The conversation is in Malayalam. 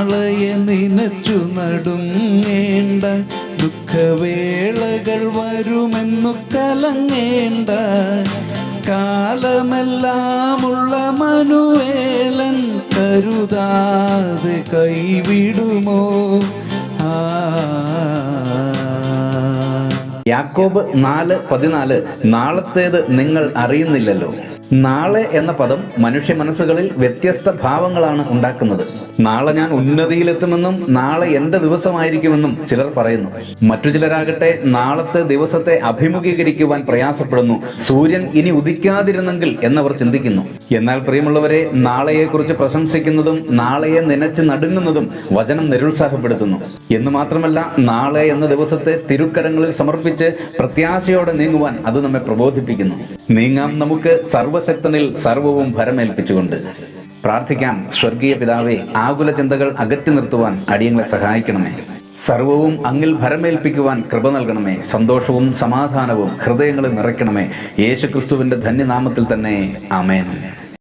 നാളെയെ നിനച്ചു നടുങ്ങേണ്ട ദുഃഖവേളകൾ വരുമെന്നു കലങ്ങേണ്ട. കാലമെല്ലാമുള്ള മനുവേലൻ കരുതാതെ കൈവിടുമോ? യാക്കോബ് നാല് പതിനാല് നാളത്തേത് നിങ്ങൾ അറിയുന്നില്ലല്ലോ. നാളെ എന്ന പദം മനുഷ്യ മനസ്സുകളിൽ വ്യത്യസ്ത ഭാവങ്ങളാണ് ഉണ്ടാക്കുന്നത്. നാളെ ഞാൻ ഉന്നതിയിലെത്തുമെന്നും നാളെ എന്റെ ദിവസമായിരിക്കുമെന്നും ചിലർ പറയുന്നു. മറ്റു ചിലരാകട്ടെ നാളത്തെ ദിവസത്തെ അഭിമുഖീകരിക്കുവാൻ പ്രയാസപ്പെടുന്നു. സൂര്യൻ ഇനി ഉദിക്കാതിരുന്നെങ്കിൽ എന്നവർ ചിന്തിക്കുന്നു. എന്നാൽ പ്രിയമുള്ളവരെ നാളെയെക്കുറിച്ച് പ്രശംസിക്കുന്നതും നാളെയെ നനച്ച് നടുങ്ങുന്നതും വചനം നിരുത്സാഹപ്പെടുത്തുന്നു. എന്ന് മാത്രമല്ല നാളെ എന്ന ദിവസത്തെ തിരുക്കരങ്ങളിൽ സമർപ്പിച്ച് പ്രത്യാശയോടെ നീങ്ങുവാൻ അത് നമ്മെ പ്രബോധിപ്പിക്കുന്നു. നീങ്ങാം നമുക്ക് സർവശക്തനിൽ സർവവും ഭരമേൽപ്പിച്ചുകൊണ്ട്. പ്രാർത്ഥിക്കാം സ്വർഗീയ പിതാവെ ആകുല ചിന്തകൾ അകറ്റി നിർത്തുവാൻ അടിയങ്ങളെ സഹായിക്കണമേ. സർവവും അങ്ങിൽ ഭരമേൽപ്പിക്കുവാൻ കൃപ നൽകണമേ. സന്തോഷവും സമാധാനവും ഹൃദയങ്ങളിൽ നിറയ്ക്കണമേ. യേശുക്രിസ്തുവിന്റെ ധന്യനാമത്തിൽ തന്നെ ആമേൻ.